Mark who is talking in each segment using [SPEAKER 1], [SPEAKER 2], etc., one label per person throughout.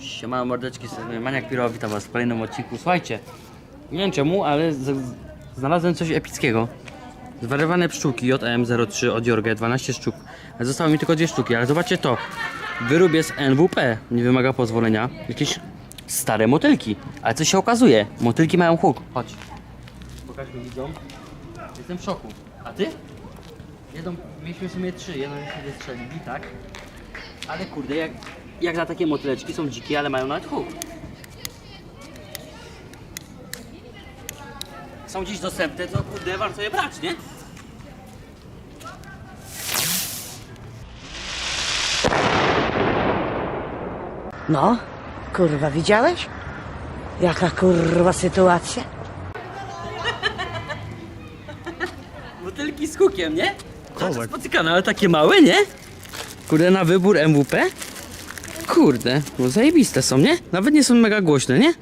[SPEAKER 1] Siemano mordeczki, Maniak Piro, witam was w kolejnym odcinku. Słuchajcie, nie wiem czemu, ale znalazłem coś epickiego. Zwariowane pszczółki JM03 od Jorge, 12 sztuk. Zostały mi tylko dwie sztuki, ale zobaczcie to. Wyrób jest NWP, nie wymaga pozwolenia. Jakieś stare motylki. Ale co się okazuje? Motylki mają huk. Chodź. Pokażmy widzom. Jestem w szoku. A ty? Jedną, mieliśmy w sumie trzy, jedną się wystrzelili, tak? Ale kurde, jak, jak na takie motyleczki są dzikie, ale mają nawet huk. Są dziś dostępne, to kurde, warto je brać, nie?
[SPEAKER 2] No, kurwa, widziałeś? Jaka kurwa sytuacja?
[SPEAKER 1] Motylki z hukiem, nie?
[SPEAKER 3] Kozak.
[SPEAKER 1] spotykane, ale takie małe, nie? Kurde, na wybór MWP? Kurde, no zajebiste są, nie? Nawet nie są mega głośne, nie?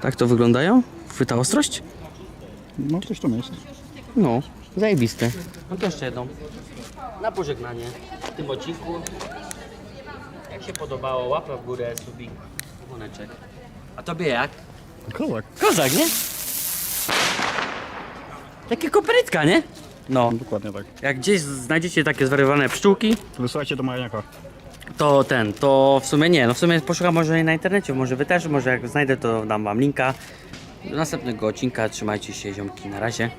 [SPEAKER 1] Tak to wyglądają? Chwyta ostrość?
[SPEAKER 3] No coś tam jest.
[SPEAKER 1] No, zajebiste. No to jeszcze jedną. Na pożegnanie w tym odcinku. Jak się podobało, łapa w górę, subik, dzwoneczek. A tobie jak?
[SPEAKER 3] Kozak.
[SPEAKER 1] Kozak, nie? Takie koprytka, nie? No.
[SPEAKER 3] Dokładnie tak.
[SPEAKER 1] Jak gdzieś znajdziecie takie zwariowane pszczółki,
[SPEAKER 3] To Wysłajcie do Majaniaka.
[SPEAKER 1] To ten, to w sumie nie, no w sumie poszukam może na internecie, może wy też, może jak znajdę to dam wam linka. Do następnego odcinka, trzymajcie się ziomki, na razie.